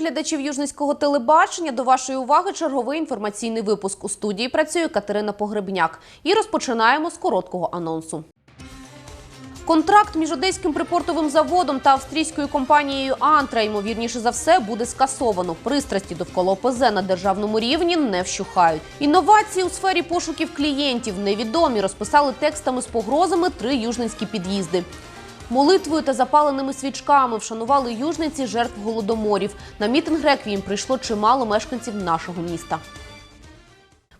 Глядачів Южницького телебачення. До вашої уваги черговий інформаційний випуск. У студії працює Катерина Погребняк. І розпочинаємо з короткого анонсу. Контракт між одеським припортовим заводом та австрійською компанією Антра, ймовірніше за все, буде скасовано. Пристрасті довкола ОПЗ на державному рівні не вщухають. Інновації у сфері пошуків клієнтів невідомі розписали текстами з погрозами три южницькі під'їзди. Молитвою та запаленими свічками вшанували южниці жертв голодоморів. На мітинг реквієм прийшло чимало мешканців нашого міста.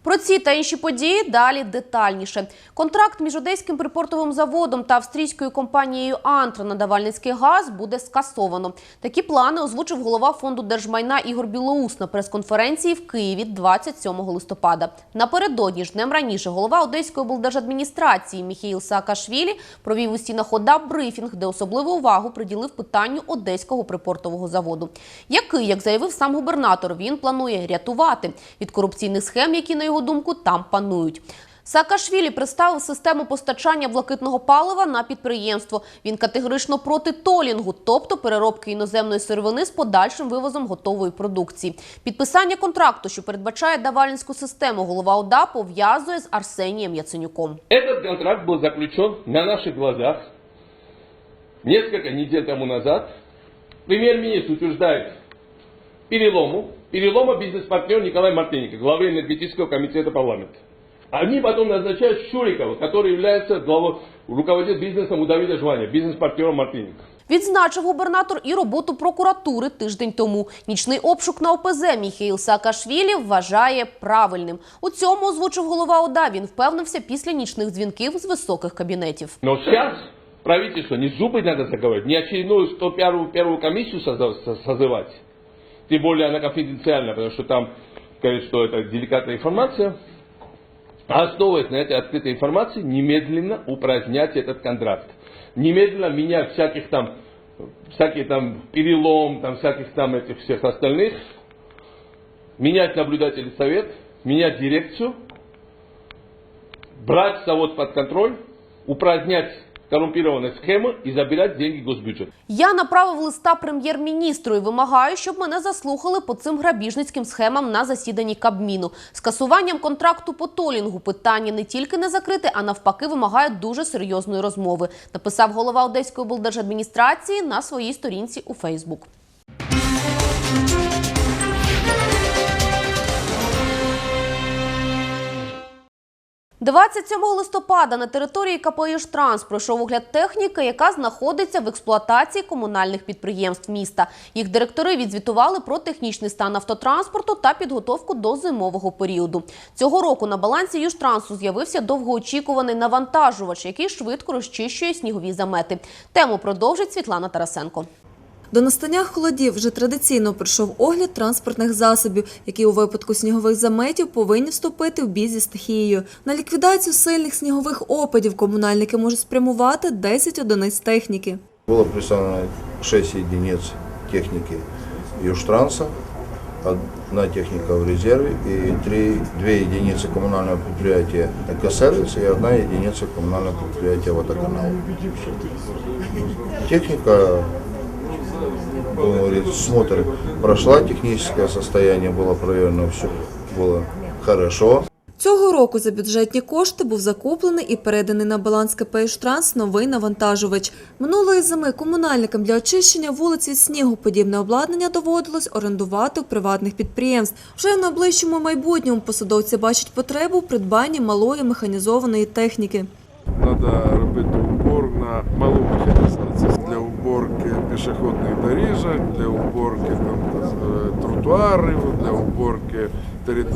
Про ці та інші події далі детальніше. Контракт між одеським припортовим заводом та австрійською компанією Антра на давальницький газ буде скасовано. Такі плани озвучив голова фонду держмайна Ігор Білоус на прес-конференції в Києві 27 листопада. Напередодні ж днем раніше голова Одеської облдержадміністрації Міхаїл Саакашвілі провів у стінах ОДА брифінг, де особливу увагу приділив питанню одеського припортового заводу, який, як заявив сам губернатор, він планує рятувати від корупційних схем, які на його думку там панують. Саакашвілі представив систему постачання блакитного палива на підприємство. Він категорично проти толінгу, тобто переробки іноземної сировини з подальшим вивозом готової продукції. Підписання контракту, що передбачає давальницьку систему, голова ОДА пов'язує з Арсенієм Яценюком. Этот контракт был заключен на наших глазах несколько недель тому назад. Премьер-министр утверждает перелому, перелома бизнес-партнер Николай Мартыненко, главы энергетического комитета парламента. Они потом назначают Щурикова, который является главой, руководит бизнесом у Давида Жваня, бизнес-партнером Мартыненко. Відзначив губернатор і роботу прокуратури тиждень тому. Нічний обшук на ОПЗ Міхаїл Саакашвілі вважає правильним. У цьому озвучив голова ОДА. Він впевнився після нічних дзвінків з високих кабінетів. Но сейчас правительство не зубы надо заговорить, не очередную 101 первую комиссию соза- со- созывать. Тем более она конфиденциальна, потому что там говорят, что это деликатная информация. А основываясь на этой открытой информации, немедленно упразднять этот контракт. Немедленно менять всяких там, всякие там перелом, там всяких там этих всех остальных. Менять наблюдательный совет, менять дирекцию, брать завод под контроль, упразднять коррумпированные схемы и забирать деньги госбюджет. Я направив листа прем'єр-міністру і вимагаю, щоб мене заслухали по цим грабіжницьким схемам на засіданні Кабміну. Скасуванням контракту по толінгу питання не тільки не закрите, а навпаки вимагає дуже серйозної розмови. Написав голова Одеської облдержадміністрації на своїй сторінці у Фейсбук. 27 листопада на території КП «Іжтранс» пройшов огляд техніки, яка знаходиться в експлуатації комунальних підприємств міста. Їх директори відзвітували про технічний стан автотранспорту та підготовку до зимового періоду. Цього року на балансі «Южтрансу» з'явився довгоочікуваний навантажувач, який швидко розчищує снігові замети. Тему продовжить Світлана Тарасенко. До настання холодів вже традиційно пройшов огляд транспортних засобів, які у випадку снігових заметів повинні вступити в бій зі стихією. На ліквідацію сильних снігових опадів комунальники можуть спрямувати 10 одиниць техніки. Было представлено 6 единиц техники Южтранса, одна техника в резерве и три, две единицы коммунального предприятия «Экосервис» и одна единица коммунального предприятия «Водоканал». Техника, смотр прошла, техническое состояние было проверено, все было хорошо. Цього року за бюджетні кошти був закуплений і переданий на баланс КП «Іжтранс» новий навантажувач. Минулої зими комунальникам для очищення вулиць від снігу подібне обладнання доводилось орендувати у приватних підприємств. Вже в найближчому майбутньому посадовці бачать потребу в придбанні малої механізованої техніки. Треба робити на малу механізацію для уборки пішохідних доріжок, для уборки там, е, тротуарів, для уборки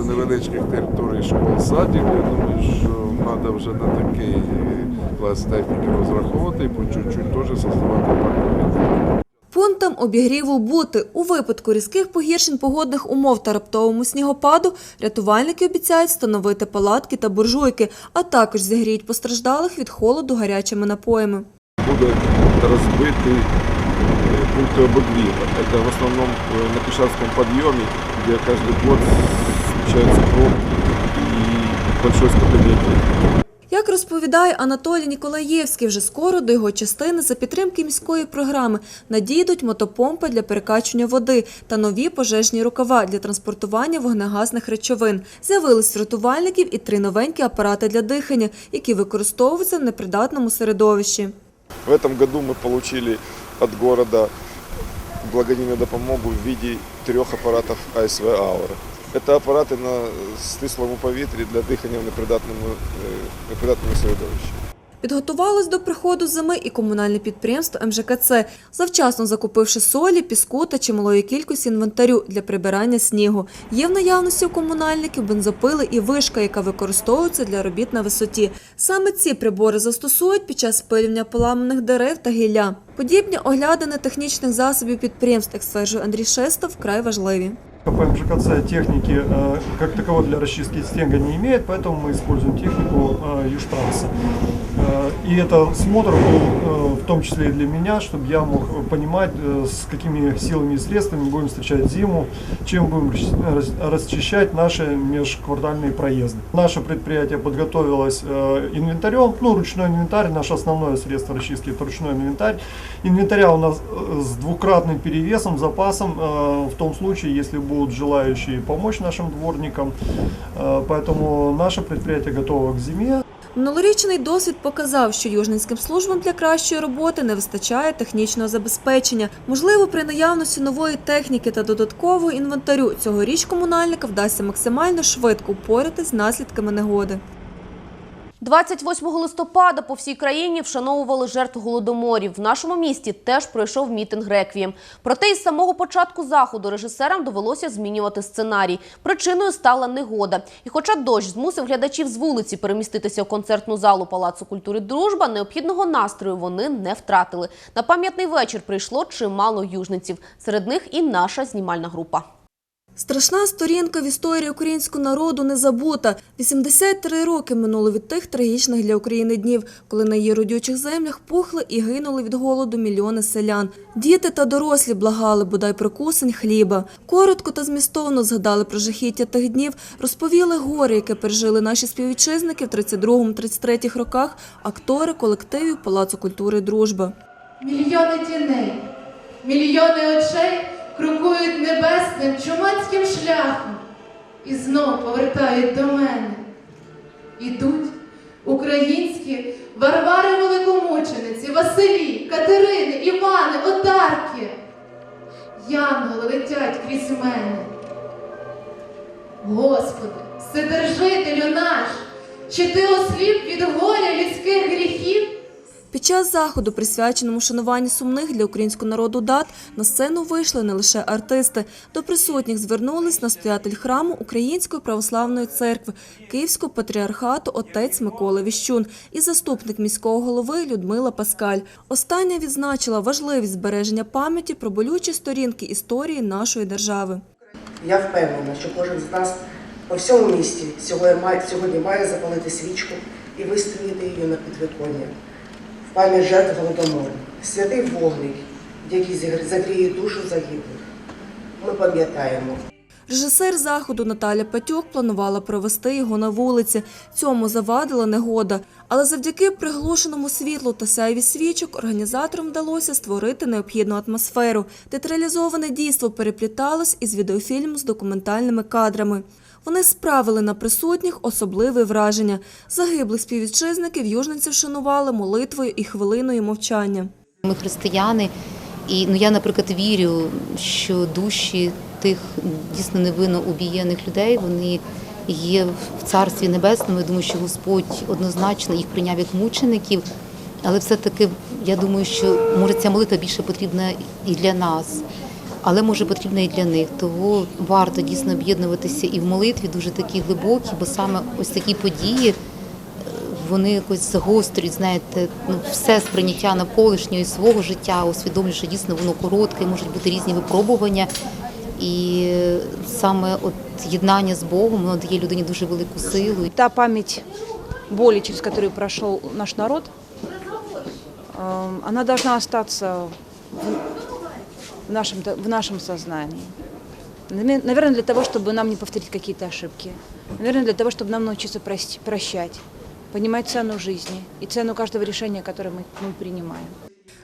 невеличких територій школ, садів. Я думаю, що треба вже на такий клас техніки розраховувати і по чуть-чуть теж создавати паркові. Пунктам обігріву бути у випадку різких погіршень погодних умов та раптовому снігопаду рятувальники обіцяють встановити палатки та буржуйки, а також зігріють постраждалих від холоду гарячими напоями. Буде розбиті е, пункти обогріва. Це в основному е, на Пішавському підйомі, де кожен год случаються пробки і большой скоплення. Як розповідає Анатолій Ніколаєвський, вже скоро до його частини за підтримки міської програми надійдуть мотопомпи для перекачування води та нові пожежні рукава для транспортування вогнегасних речовин. З'явились рятувальників і три новенькі апарати для дихання, які використовуються в непридатному середовищі. В этом году мы получили от города благодійную допомогу в виде трех аппаратов АСВ «Аура». Это аппараты на стислому повітрі для дихання в непридатному, е, непридатному середовищі. Підготувалось до приходу зими і комунальне підприємство МЖКЦ, завчасно закупивши солі, піску та чималої кількості інвентарю для прибирання снігу. Є в наявності у комунальників бензопили і вишка, яка використовується для робіт на висоті. Саме ці прибори застосують під час спилювання поламаних дерев та гілля. Подібні оглядини технічних засобів підприємств, як стверджує Андрій Шестов, вкрай важливі. КП МЖКЦ техники э, как таковой для расчистки стенга не имеет, поэтому мы используем технику э, Южтранса. Э, И это смотр был э, в том числе и для меня, чтобы я мог понимать, э, с какими силами и средствами будем встречать зиму, чем будем рас- рас- расчищать наши межквартальные проезды. Наше предприятие подготовилось э, инвентарем, ну, ручной инвентарь, наше основное средство расчистки это ручной инвентарь. Инвентаря у нас э, с двукратным перевесом, запасом, э, в том случае, если будут желающие помочь нашим дворникам. Э, Поэтому наше предприятие готово к зиме. Минулорічний досвід показав, що южненським службам для кращої роботи не вистачає технічного забезпечення. Можливо, при наявності нової техніки та додаткового інвентарю цьогоріч комунальника вдасться максимально швидко впоратись з наслідками негоди. 28 листопада по всій країні вшановували жертв голодоморів. В нашому місті теж пройшов мітинг реквієм. Проте із самого початку заходу режисерам довелося змінювати сценарій. Причиною стала негода. І хоча дощ змусив глядачів з вулиці переміститися в концертну залу Палацу культури Дружба, необхідного настрою вони не втратили. На пам'ятний вечір прийшло чимало южниців. Серед них і наша знімальна група. Страшна сторінка в історії українського народу не забута. 83 роки минуло від тих трагічних для України днів, коли на її родючих землях пухли і гинули від голоду мільйони селян. Діти та дорослі благали бодай про кусень хліба. Коротко та змістовно згадали про жахіття тих днів, розповіли горе, яке пережили наші співвітчизники в 32-33 роках, актори колективів Палацу культури Дружба. Мільйони тіней, мільйони очей крокують небесним чумацьким шляхом і знов повертають до мене. Ідуть українські Варвари великомучениці, Василі, Катерини, Івани, Одарки. Янголи летять крізь мене. Господи, Вседержителю наш, чи ти осліп від горя людських гріхів? Під час заходу, присвяченому шануванню сумних для українського народу дат, на сцену вийшли не лише артисти. До присутніх звернулись настоятель храму Української православної церкви Київського патріархату отець Микола Віщун і заступник міського голови Людмила Паскаль. Остання відзначила важливість збереження пам'яті про болючі сторінки історії нашої держави. Я впевнена, що кожен з нас по всьому місті сьогодні має, запалити свічку і вистрілити її на підвиконня. Пам'ять жертв голодомору, святий вогник, який загріє душу загиблих. Ми пам'ятаємо. Режисер заходу Наталя Патюк планувала провести його на вулиці. Цьому завадила негода. Але завдяки приглушеному світлу та сяйві свічок організаторам вдалося створити необхідну атмосферу. Театралізоване дійство перепліталось із відеофільмом з документальними кадрами. Вони справили на присутніх особливе враження. Загиблих співвітчизників южниці вшанували молитвою і хвилиною мовчання. Ми християни, і ну я, наприклад, вірю, що душі тих дійсно невинно убієних людей вони є в царстві небесному. Я думаю, що Господь однозначно їх прийняв як мучеників. Але все-таки я думаю, що може ця молитва більше потрібна і для нас, але може потрібна і для них. Того варто дійсно об'єднуватися і в молитві дуже такі глибокі, бо саме ось такі події вони якось загострюють, знаєте, ну все сприйняття навколишнього і свого життя, усвідомлюють, що дійсно воно коротке, можуть бути різні випробування. І саме от єднання з Богом воно дає людині дуже велику силу. та память боли, через которую прошел наш народ, э, она должна остаться в нашем, в нашем сознании. Наверное, для того, чтобы нам не повторить какие-то ошибки. Наверное, для того, чтобы нам научиться прости- прощать. понимать цену жизни и цену каждого решения, которое мы, мы принимаем.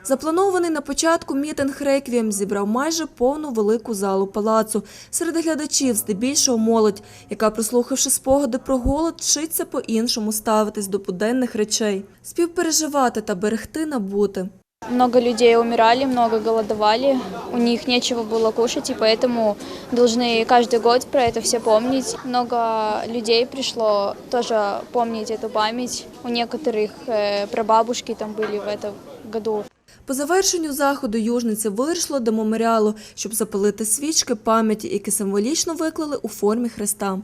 Запланований на початку мітинг «Реквієм» зібрав майже повну велику залу палацу. Серед глядачів здебільшого молодь, яка, прослухавши спогади про голод, вчиться по-іншому ставитись до буденних речей, співпереживати та берегти набути. Много людей умирали, много голодовали, у них нечего было кушать, и поэтому должны каждый год про это все помнить. Много людей пришло тоже помнить эту память. У некоторых э, прабабушки там были в этом году. По завершенню заходу южниці вирішили до меморіалу, щоб запалити свічки пам'яті, які символічно виклали у формі хреста.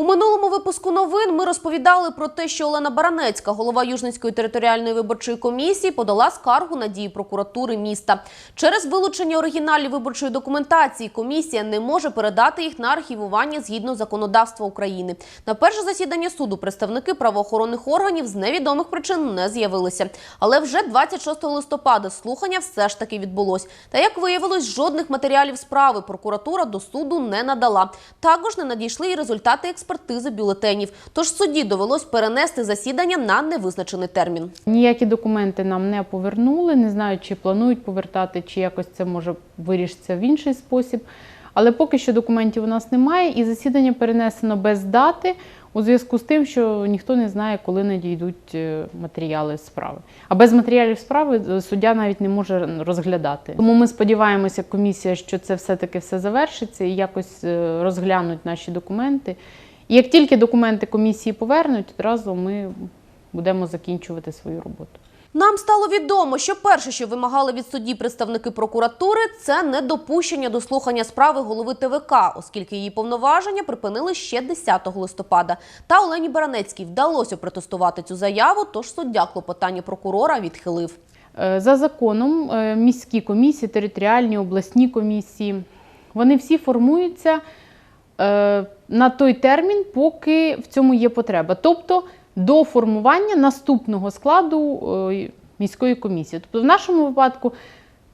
У минулому випуску новин ми розповідали про те, що Олена Баранецька, голова Южницької територіальної виборчої комісії, подала скаргу на дії прокуратури міста. Через вилучення оригіналів виборчої документації комісія не може передати їх на архівування згідно законодавства України. На перше засідання суду представники правоохоронних органів з невідомих причин не з'явилися. Але вже 26 листопада слухання все ж таки відбулось. Та як виявилось, жодних матеріалів справи прокуратура до суду не надала. Також не надійшли і результати експертизи бюлетенів. Тож судді довелось перенести засідання на невизначений термін. Ніякі документи нам не повернули. Не знаю, чи планують повертати, чи якось це може вирішиться в інший спосіб. Але поки що документів у нас немає, і засідання перенесено без дати у зв'язку з тим, що ніхто не знає, коли надійдуть е, матеріали справи. А без матеріалів справи е, суддя навіть не може розглядати. Тому ми сподіваємося, комісія, що це все-таки все завершиться і якось е, розглянуть наші документи. І як тільки документи комісії повернуть, одразу ми будемо закінчувати свою роботу. Нам стало відомо, що перше, що вимагали від судді представники прокуратури, це недопущення до слухання справи голови ТВК, оскільки її повноваження припинили ще 10 листопада. Та Олені Баранецькій вдалося протестувати цю заяву, тож суддя клопотання прокурора відхилив. Е, За законом е, міські комісії, територіальні, обласні комісії, вони всі формуються на той термін, поки в цьому є потреба. Тобто до формування наступного складу е, міської комісії. Тобто, в нашому випадку,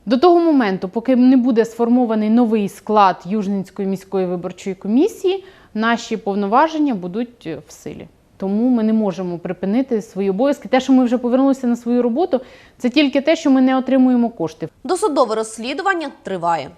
до того моменту, поки не буде сформований новий склад Южненської міської виборчої комісії, наші повноваження будуть е, в силі. Тому ми не можемо припинити свої обов'язки. Те, що ми вже повернулися на свою роботу, це тільки те, що ми не отримуємо кошти. Досудове розслідування триває.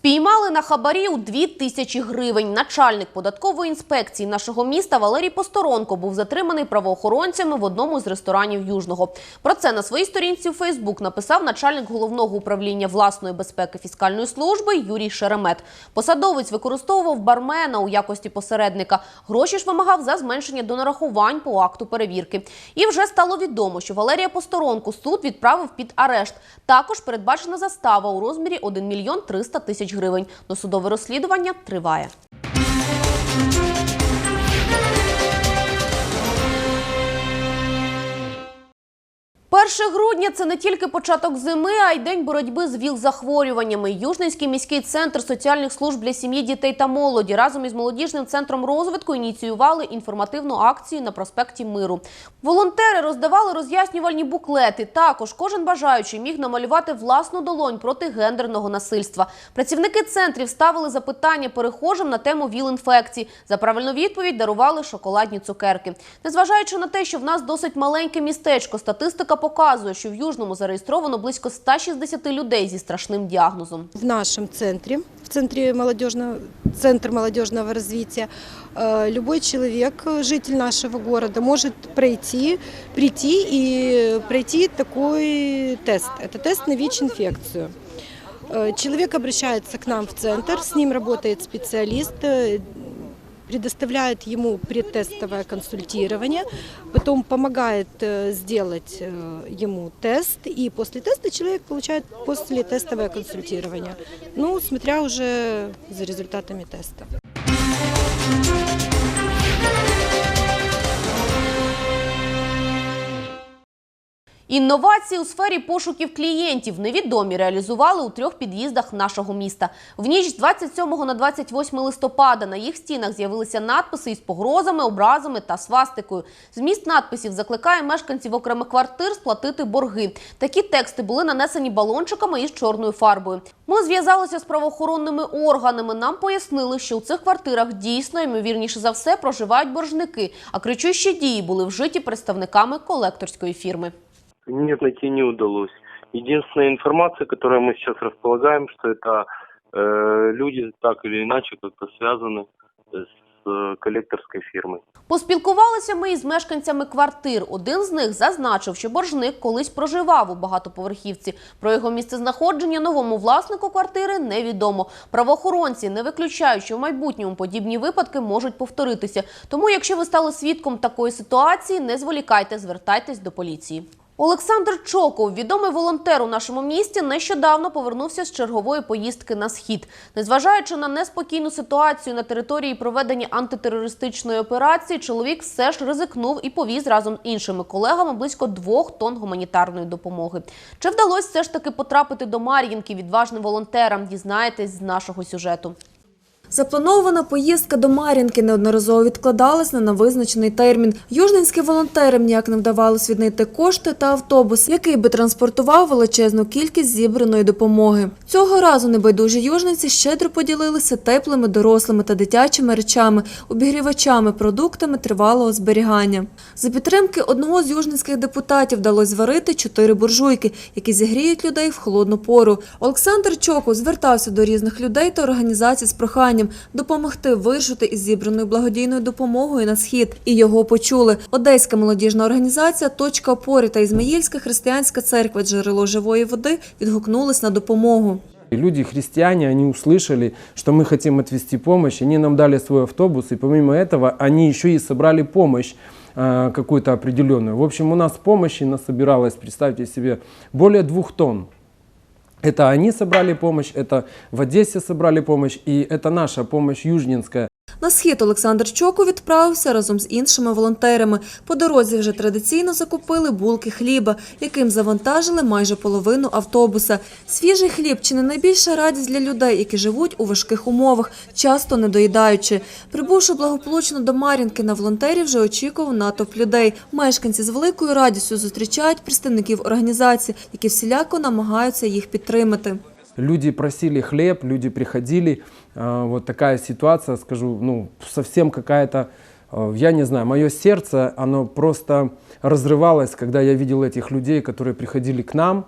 Спіймали на хабарі у 2 тисячі гривень. Начальник податкової інспекції нашого міста Валерій Посторонко був затриманий правоохоронцями в одному з ресторанів Южного. Про це на своїй сторінці у Фейсбук написав начальник головного управління власної безпеки фіскальної служби Юрій Шеремет. Посадовець використовував бармена у якості посередника. Гроші ж вимагав за зменшення до нарахувань по акту перевірки. І вже стало відомо, що Валерія Посторонку суд відправив під арешт. Також передбачена застава у розмірі 1 мільйон 300 тисяч гривень. Досудове розслідування триває. Перше грудня це не тільки початок зими, а й день боротьби з ВІЛ-захворюваннями. Южницький міський центр соціальних служб для сім'ї, дітей та молоді разом із молодіжним центром розвитку ініціювали інформативну акцію на проспекті Миру. Волонтери роздавали роз'яснювальні буклети. Також кожен бажаючий міг намалювати власну долонь проти гендерного насильства. Працівники центрів ставили запитання перехожим на тему ВІЛ-інфекцій. За правильну відповідь дарували шоколадні цукерки. Незважаючи на те, що в нас досить маленьке містечко, статистика показує, що в Южному зареєстровано близько 160 людей зі страшним діагнозом. В нашем центре, в центре молодежного, центр молодежного развития, э, любой человек, э, житель нашего города, может пройти, прийти и пройти такой тест. Это тест на ВИЧ-инфекцию. Э, Человек обращается к нам в центр, с ним работает специалист, э, предоставляет ему предтестовое консультирование, потом помогает э, сделать э, ему тест, и после теста человек получает послетестовое консультирование, ну, смотря уже за результатами теста. Інновації у сфері пошуків клієнтів невідомі реалізували у трьох під'їздах нашого міста. В ніч з 27 на 28 листопада на їх стінах з'явилися надписи із погрозами, образами та свастикою. Зміст надписів закликає мешканців окремих квартир сплатити борги. Такі тексти були нанесені балончиками із чорною фарбою. Ми зв'язалися з правоохоронними органами. Нам пояснили, що у цих квартирах дійсно, ймовірніше за все, проживають боржники, а кричущі дії були вжиті представниками колекторської фірми. Нет, найти не удалось. Единственная информация, которой мы сейчас располагаем, что это э, люди так или иначе как-то связаны с э, коллекторской фирмой. Поспілкувалися ми із мешканцями квартир. Один з них зазначив, що боржник колись проживав у багатоповерхівці. Про його місцезнаходження новому власнику квартири невідомо. Правоохоронці не виключають, що в майбутньому подібні випадки можуть повторитися. Тому, якщо ви стали свідком такої ситуації, не зволікайте, звертайтесь до поліції. Олександр Чоков, відомий волонтер у нашому місті, нещодавно повернувся з чергової поїздки на схід. Незважаючи на неспокійну ситуацію на території проведення антитерористичної операції, чоловік все ж ризикнув і повіз разом з іншими колегами близько двох тонн гуманітарної допомоги. Чи вдалося все ж таки потрапити до Мар'їнки відважним волонтерам? Дізнаєтесь з нашого сюжету. Запланована поїздка до Мар'їнки неодноразово відкладалась на невизначений термін. Южненським волонтерам ніяк не вдавалось віднайти кошти та автобус, який би транспортував величезну кількість зібраної допомоги. Цього разу небайдужі южниці щедро поділилися теплими дорослими та дитячими речами, обігрівачами, продуктами тривалого зберігання. За підтримки одного з южницьких депутатів вдалося зварити чотири буржуйки, які зігріють людей в холодну пору. Олександр Чоков звертався до різних людей та організацій з проханням допомогти вирушити із зібраною благодійною допомогою на схід. І його почули. Одеська молодіжна організація Точка опори та Ізмаїльська християнська церква Джерело живої води відгукнулись на допомогу. И люди, христиане, они услышали, что мы хотим отвести помощь, они нам дали свой автобус, и помимо этого они еще и собрали помощь э, какую-то определенную. В общем, у нас помощи насобиралось, представьте себе, более двух тонн. Это они собрали помощь, это в Одессе собрали помощь, и это наша помощь южнинская. На схід Олександр Чоков відправився разом з іншими волонтерами. По дорозі вже традиційно закупили булки хліба, яким завантажили майже половину автобуса. Свіжий хліб чи не найбільша радість для людей, які живуть у важких умовах, часто не доїдаючи. Прибувши благополучно до Мар'їнки, на волонтерів вже очікував натовп людей. Мешканці з великою радістю зустрічають представників організації, які всіляко намагаються їх підтримати Люди просили хлеб, люди приходили. А, Вот такая ситуация, скажу, ну, совсем какая-то, э, я не знаю, мое сердце, оно просто разрывалось, когда я видел этих людей, которые приходили к нам.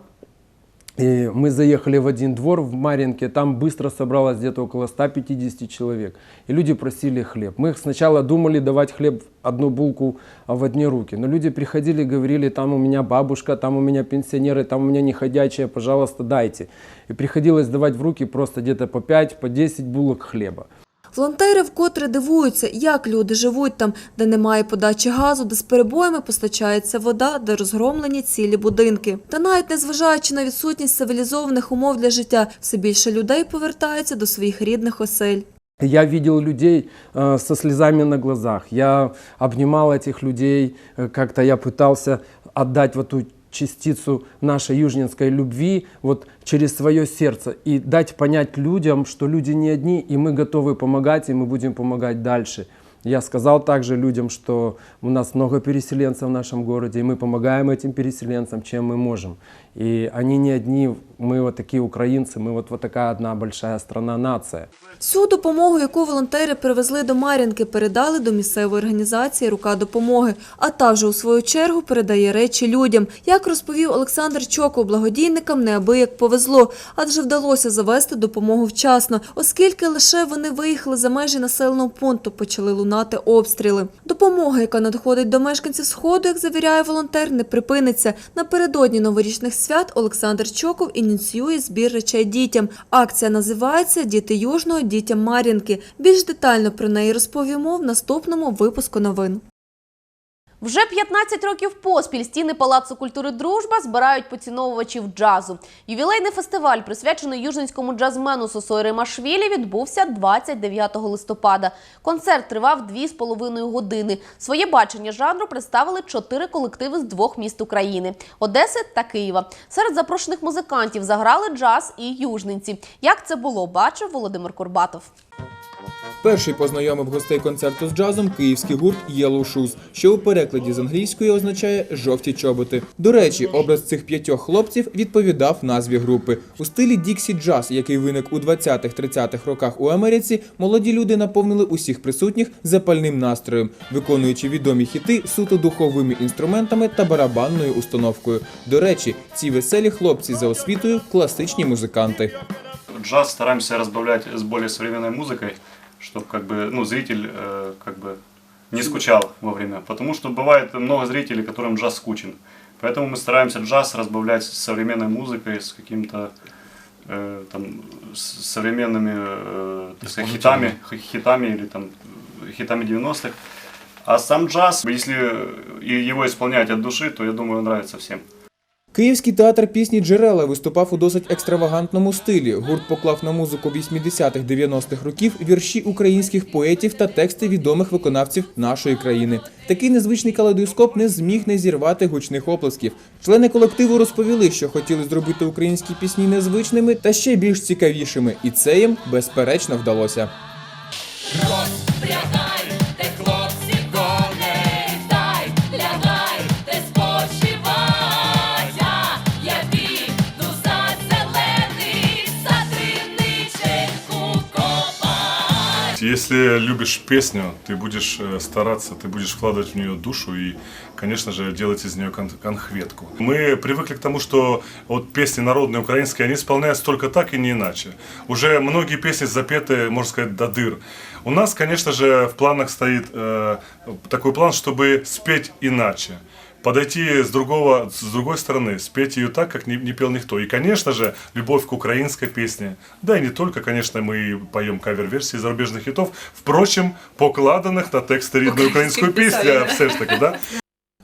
И мы заехали в один двор в Маринке, там быстро собралось где-то около 150 человек. И люди просили хлеб. Мы сначала думали давать хлеб одну булку а, в одни руки. Но люди приходили, говорили, там у меня бабушка, там у меня пенсионеры, там у меня неходячие, пожалуйста, дайте. И приходилось давать в руки просто где-то по 5, по 10 булок хлеба. Волонтери вкотре дивуються, як люди живуть там, де немає подачі газу, де з перебоями постачається вода, де розгромлені цілі будинки. Та навіть незважаючи на відсутність цивілізованих умов для життя, все більше людей повертаються до своїх рідних осель. Я видел людей э, со слезами на глазах. Я обнимал этих людей, э, как-то я пытался отдать вот ту частицу нашей южнинской любви вот через свое сердце и дать понять людям, что люди не одни, и мы готовы помогать, и мы будем помогать дальше. Я сказал также людям, что у нас много переселенцев в нашем городе, и мы помогаем этим переселенцам, чем мы можем. И они не одни, мы вот такие украинцы, мы вот, вот такая одна большая страна, нация. Всю допомогу, яку волонтери привезли до Мар'їнки, передали до місцевої організації Рука допомоги. А та вже у свою чергу передає речі людям. Як розповів Олександр Чоков, благодійникам неабияк повезло, адже вдалося завести допомогу вчасно, оскільки лише вони виїхали за межі населеного пункту, почали лунати обстріли. Допомога, яка надходить до мешканців сходу, як завіряє волонтер, не припиниться. Напередодні новорічних свят Олександр Чоков ініціює збір речей дітям. Акція називається Діти Южного, дітям Мар'їнки. Більш детально про неї розповімо в наступному випуску новин. Вже 15 років поспіль стіни Палацу культури Дружба збирають поціновувачів джазу. Ювілейний фестиваль, присвячений южненському джазмену Сосой Римашвілі, відбувся 29 листопада. Концерт тривав 2,5 години. Своє бачення жанру представили чотири колективи з двох міст України – Одеси та Києва. Серед запрошених музикантів заграли джаз і южненці. Як це було, бачив Володимир Курбатов. Перший познайомив гостей концерту з джазом київський гурт Yellow Shoes, що у перекладі з англійської означає жовті чоботи. До речі, образ цих п'ятьох хлопців відповідав назві групи. У стилі Діксі Джаз, який виник у 20-30-х роках у Америці, молоді люди наповнили усіх присутніх запальним настроєм, виконуючи відомі хіти суто духовими інструментами та барабанною установкою. До речі, ці веселі хлопці за освітою класичні музиканти. Джаз стараемся разбавлять с более современной музыкой, чтобы как бы, ну, зритель э, как бы не скучал во время. Потому что бывает много зрителей, которым джаз скучен. Поэтому мы стараемся джаз разбавлять с современной музыкой, с каким-то э, там с современными э, так сказать, хитами, хитами или там хитами 90-х. А сам джаз, если его исполнять от души, то я думаю, нравится всем. Київський театр пісні Джерела виступав у досить екстравагантному стилі. Гурт поклав на музику 80-х-90-х років вірші українських поетів та тексти відомих виконавців нашої країни. Такий незвичний калейдоскоп не зміг не зірвати гучних оплесків. Члени колективу розповіли, що хотіли зробити українські пісні незвичними та ще більш цікавішими, і це їм безперечно вдалося. Если любишь песню, ты будешь э, стараться, ты будешь вкладывать в нее душу и, конечно же, делать из нее кон- конхветку. Мы привыкли к тому, что вот песни народные украинские, они исполняются только так и не иначе. Уже многие песни запеты, можно сказать, до дыр. У нас, конечно же, в планах стоит э, такой план, чтобы спеть иначе подойти с, другого, с другой стороны, спеть ее так, как не, не пел никто. И, конечно же, любовь к украинской песне. Да и не только, конечно, мы поем кавер-версии зарубежных хитов, впрочем, покладенных на тексты рідної української пісні, а все ж таки, да?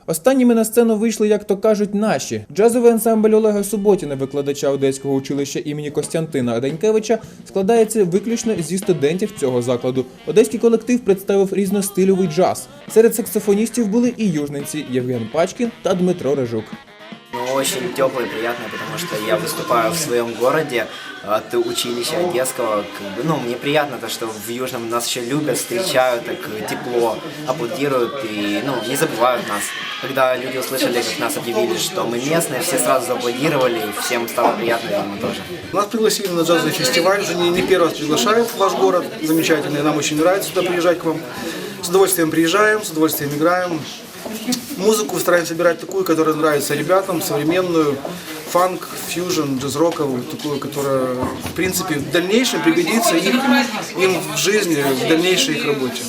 Останніми на сцену вийшли, як то кажуть, наші. Джазовий ансамбль Олега Суботіна, викладача Одеського училища імені Костянтина Данькевича, складається виключно зі студентів цього закладу. Одеський колектив представив різностильовий джаз. Серед саксофоністів були і южненці Євген Пачкін та Дмитро Режук. Ну, очень теплый и приятный, потому что я выступаю в своем городе от училища Одесского. Как бы, ну, мне приятно то, что в Южном нас еще любят, встречают так тепло, аплодируют и, ну, не забывают нас. Когда люди услышали, как нас объявили, что мы местные, все сразу зааплодировали, и всем стало приятно, видимо, тоже. Нас пригласили на джазовый фестиваль, уже не, не первый раз приглашают в ваш город, замечательный, нам очень нравится сюда приезжать к вам. С удовольствием приезжаем, с удовольствием играем. Музыку стараемся собирать такую, которая нравится ребятам, современную, фанк, фьюжн, джаз-роковую, такую, которая, в принципе, в дальнейшем пригодится их, им в жизни, в дальнейшей их работе.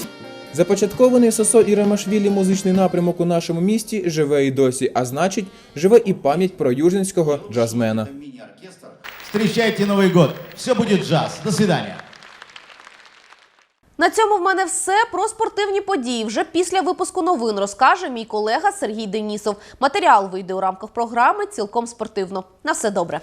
Започаткований Сосо і Ремашвілі музичний напрямок у нашому місті живе і досі, а значить, живе і пам'ять про южинського джазмена. Встрічайте Новий год. Все буде джаз. До свидания. На цьому в мене все про спортивні події. Вже після випуску новин розкаже мій колега Сергій Денісов. Матеріал вийде у рамках програми цілком спортивно. На все добре.